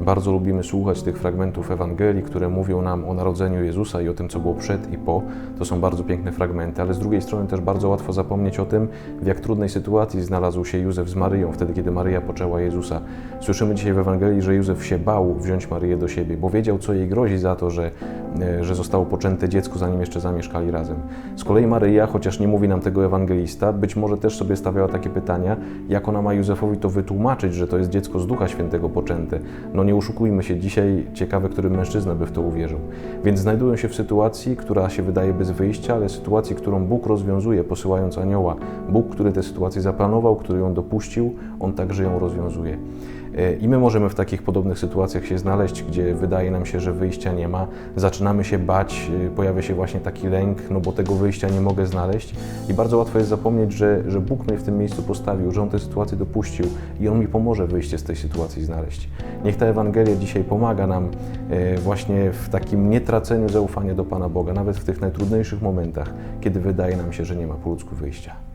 Bardzo lubimy słuchać tych fragmentów Ewangelii, które mówią nam o narodzeniu Jezusa i o tym, co było przed i po. To są bardzo piękne fragmenty, ale z drugiej strony też bardzo łatwo zapomnieć o tym, w jak trudnej sytuacji znalazł się Józef z Maryją, wtedy kiedy Maryja poczęła Jezusa. Słyszymy dzisiaj w Ewangelii, że Józef się bał wziąć Maryję do siebie, bo wiedział, co jej grozi za to, że, e, że zostało poczęte dziecko, zanim jeszcze zamieszkali razem. Z kolei Maryja, chociaż nie mówi nam tego ewangelista, być może też sobie stawiała takie pytania, jak ona ma Józefowi to wytłumaczyć, że to jest dziecko z Ducha Świętego poczęte. No nie oszukujmy się, dzisiaj ciekawe, który mężczyzna by w to uwierzył. Więc znajdują się w sytuacji, która się wydaje bez wyjścia, ale sytuacji, którą Bóg rozwiązuje, posyłając anioła. Bóg, który tę sytuację zaplanował, który ją dopuścił, on także ją rozwiązuje. E, I my możemy w takich podobnych sytuacjach się znaleźć, gdzie wydaje nam się, że wyjścia nie ma, zaczynamy się bać, e, pojawia się właśnie taki lęk, no bo tego wyjścia nie mogę znaleźć. I bardzo łatwo jest zapomnieć, że, że Bóg mnie w tym miejscu postawił, że On tę sytuację dopuścił i On mi pomoże wyjście z tej sytuacji znaleźć. Niech ta Ewangelia dzisiaj pomaga nam e, właśnie w takim nietraceniu zaufania do Pana Boga, nawet w tych najtrudniejszych momentach, kiedy wydaje nam się, że nie ma po ludzku wyjścia.